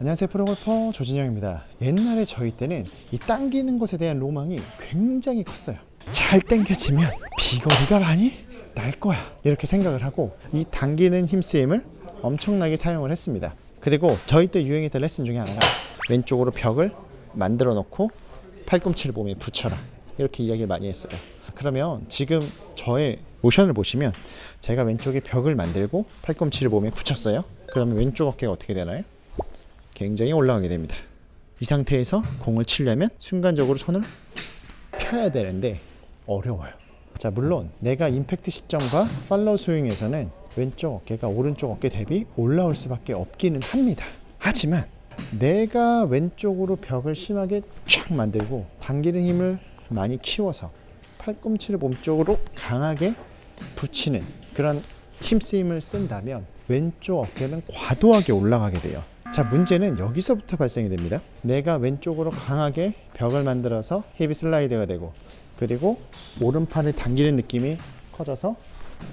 안녕하세요 프로골퍼 조진영입니다. 옛날에 저희 때는 이 당기는 것에 대한 로망이 굉장히 컸어요. 잘 당겨지면 비거리가 많이 날 거야 이렇게 생각을 하고 이 당기는 힘쓰임을 엄청나게 사용을 했습니다. 그리고 저희 때 유행했던 레슨 중에 하나가 왼쪽으로 벽을 만들어 놓고 팔꿈치를 몸에 붙여라 이렇게 이야기를 많이 했어요. 그러면 지금 저의 모션을 보시면 제가 왼쪽에 벽을 만들고 팔꿈치를 몸에 붙였어요. 그러면 왼쪽 어깨가 어떻게 되나요? 굉장히 올라가게 됩니다. 이 상태에서 공을 치려면 순간적으로 손을 펴야 되는데 어려워요. 자, 물론 내가 임팩트 시점과 팔로우 스윙에서는 왼쪽 어깨가 오른쪽 어깨 대비 올라올 수밖에 없기는 합니다. 하지만 내가 왼쪽으로 벽을 심하게 쫙 만들고 당기는 힘을 많이 키워서 팔꿈치를 몸쪽으로 강하게 붙이는 그런 힘쓰임을 쓴다면 왼쪽 어깨는 과도하게 올라가게 돼요. 자, 문제는 여기서부터 발생이 됩니다. 내가 왼쪽으로 강하게 벽을 만들어서 힙이 슬라이드가 되고 그리고 오른팔을 당기는 느낌이 커져서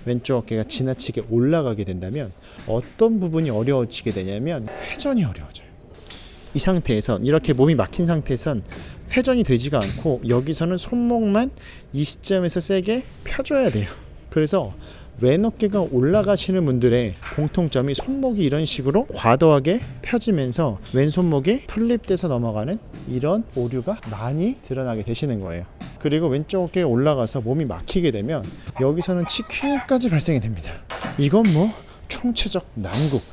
왼쪽 어깨가 지나치게 올라가게 된다면 어떤 부분이 어려워지게 되냐면 회전이 어려워져요. 이 상태에선 이렇게 몸이 막힌 상태에선 회전이 되지가 않고 여기서는 손목만 이 시점에서 세게 펴줘야 돼요. 그래서 왼 어깨가 올라가시는 분들의 공통점이 손목이 이런 식으로 과도하게 펴지면서 왼 손목이 플립돼서 넘어가는 이런 오류가 많이 드러나게 되시는 거예요. 그리고 왼쪽 어깨에 올라가서 몸이 막히게 되면 여기서는 치킨까지 발생이 됩니다. 이건 뭐 총체적 난국.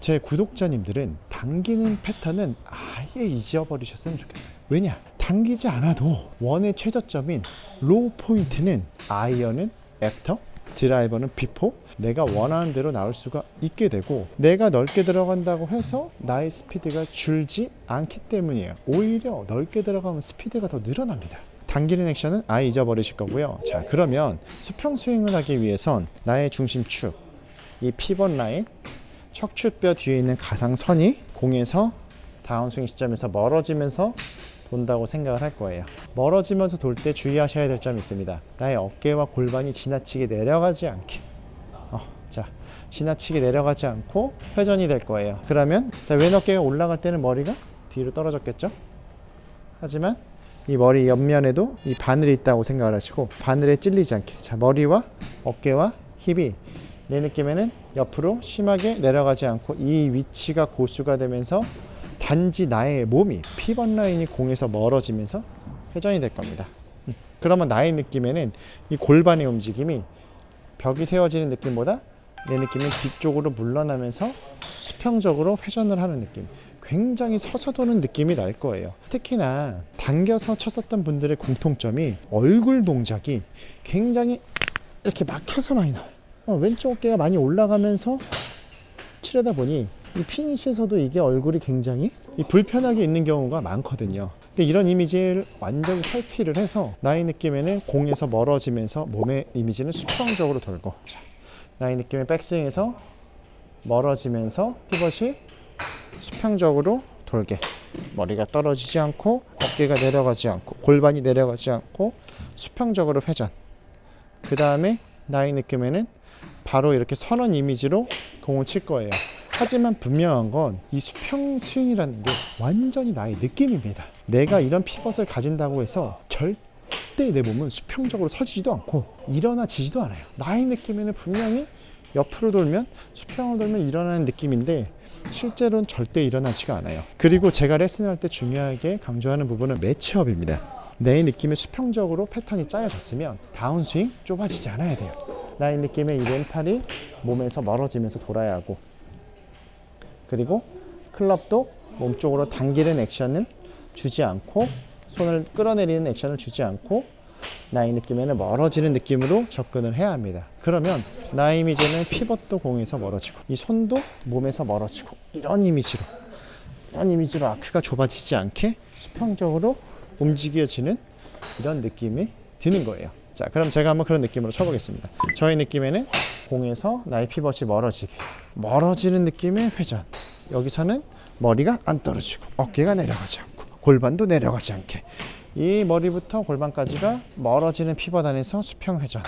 제 구독자님들은 당기는 패턴은 아예 잊어버리셨으면 좋겠어요. 왜냐? 당기지 않아도 원의 최저점인 로우 포인트는 아이언은 애프터, 드라이버는 비포 내가 원하는 대로 나올 수가 있게 되고 내가 넓게 들어간다고 해서 나의 스피드가 줄지 않기 때문이에요. 오히려 넓게 들어가면 스피드가 더 늘어납니다. 당기는 액션은 아예 잊어버리실 거고요. 자, 그러면 수평 스윙을 하기 위해선 나의 중심축, 이 피벗 라인, 척추뼈 뒤에 있는 가상선이 공에서 다운스윙 시점에서 멀어지면서 돈다고 생각을 할 거예요. 멀어지면서 돌 때 주의하셔야 될 점이 있습니다. 나의 어깨와 골반이 지나치게 내려가지 않게. 어, 자, 지나치게 내려가지 않고 회전이 될 거예요. 그러면 자, 왼 어깨가 올라갈 때는 머리가 뒤로 떨어졌겠죠? 하지만 이 머리 옆면에도 이 바늘이 있다고 생각을 하시고 바늘에 찔리지 않게 자 머리와 어깨와 힙이 내 느낌에는 옆으로 심하게 내려가지 않고 이 위치가 고수가 되면서 단지 나의 몸이 피벗 라인이 공에서 멀어지면서 회전이 될 겁니다. 음, 그러면 나의 느낌에는 이 골반의 움직임이 벽이 세워지는 느낌보다 내 느낌은 뒤쪽으로 물러나면서 수평적으로 회전을 하는 느낌. 굉장히 서서 도는 느낌이 날 거예요. 특히나 당겨서 쳤었던 분들의 공통점이 얼굴 동작이 굉장히 이렇게 막혀서 많이 나와요. 어, 왼쪽 어깨가 많이 올라가면서 치려다 보니 이 피니시에서도 이게 얼굴이 굉장히 이 불편하게 있는 경우가 많거든요. 이런 이미지를 완전히 탈피를 해서 나의 느낌에는 공에서 멀어지면서 몸의 이미지는 수평적으로 돌고 자, 나의 느낌의 백스윙에서 멀어지면서 피벗이 수평적으로 돌게 머리가 떨어지지 않고 어깨가 내려가지 않고 골반이 내려가지 않고 수평적으로 회전 그 다음에 나의 느낌에는 바로 이렇게 선언 이미지로 공을 칠 거예요. 하지만 분명한 건 이 수평 스윙이라는 게 완전히 나의 느낌입니다. 내가 이런 피벗을 가진다고 해서 절대 내 몸은 수평적으로 서지지도 않고 일어나지지도 않아요. 나의 느낌에는 분명히 옆으로 돌면 수평으로 돌면 일어나는 느낌인데 실제로는 절대 일어나지가 않아요. 그리고 제가 레슨을 할때 중요하게 강조하는 부분은 매치업입니다. 내 느낌에 수평적으로 패턴이 짜여졌으면 다운스윙 좁아지지 않아야 돼요. 나의 느낌에 이 왼팔이 몸에서 멀어지면서 돌아야 하고 그리고 클럽도 몸쪽으로 당기는 액션을 주지 않고 손을 끌어내리는 액션을 주지 않고 나의 느낌에는 멀어지는 느낌으로 접근을 해야 합니다. 그러면 나의 이미지는 피벗도 공에서 멀어지고 이 손도 몸에서 멀어지고 이런 이미지로 이런 이미지로 아크가 좁아지지 않게 수평적으로 움직여지는 이런 느낌이 드는 거예요. 자, 그럼 제가 한번 그런 느낌으로 쳐보겠습니다. 저의 느낌에는 공에서 나의 피벗이 멀어지게 멀어지는 느낌의 회전. 여기서는 머리가 안 떨어지고 어깨가 내려가지 않고 골반도 내려가지 않게 이 머리부터 골반까지가 멀어지는 피벗 안에서 수평 회전.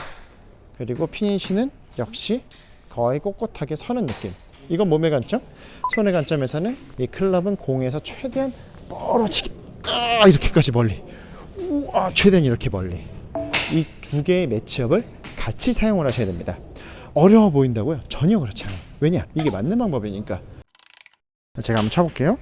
그리고 피니시는 역시 거의 꼿꼿하게 서는 느낌. 이건 몸의 관점, 손의 관점에서는 이 클럽은 공에서 최대한 멀어지게 아, 이렇게까지 멀리 우와, 최대한 이렇게 멀리 이 두 개의 매치업을 같이 사용을 하셔야 됩니다. 어려워 보인다고요? 전혀 그렇지 않아요. 왜냐? 이게 맞는 방법이니까. 제가 한번 쳐볼게요.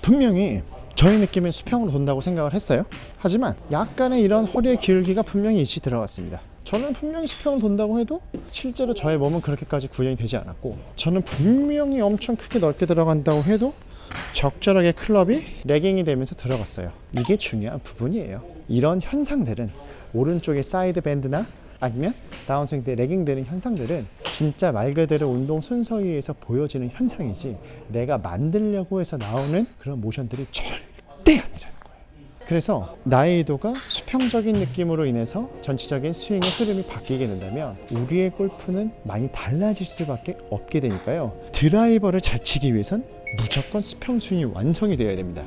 분명히 저희 느낌의 수평으로 돈다고 생각을 했어요. 하지만 약간의 이런 허리의 기울기가 분명히 이치 들어갔습니다. 저는 분명히 수평을 돈다고 해도 실제로 저의 몸은 그렇게까지 구현이 되지 않았고 저는 분명히 엄청 크게 넓게 들어간다고 해도 적절하게 클럽이 레깅이 되면서 들어갔어요. 이게 중요한 부분이에요. 이런 현상들은 오른쪽의 사이드 밴드나 아니면 다운스윙 때 레깅 되는 현상들은 진짜 말 그대로 운동 순서에 의해서 보여지는 현상이지 내가 만들려고 해서 나오는 그런 모션들이 절대 거예요. 그래서 난이도가 수평적인 느낌으로 인해서 전체적인 스윙의 흐름이 바뀌게 된다면 우리의 골프는 많이 달라질 수밖에 없게 되니까요. 드라이버를 잘 치기 위해선 무조건 수평 스윙이 완성이 되어야 됩니다.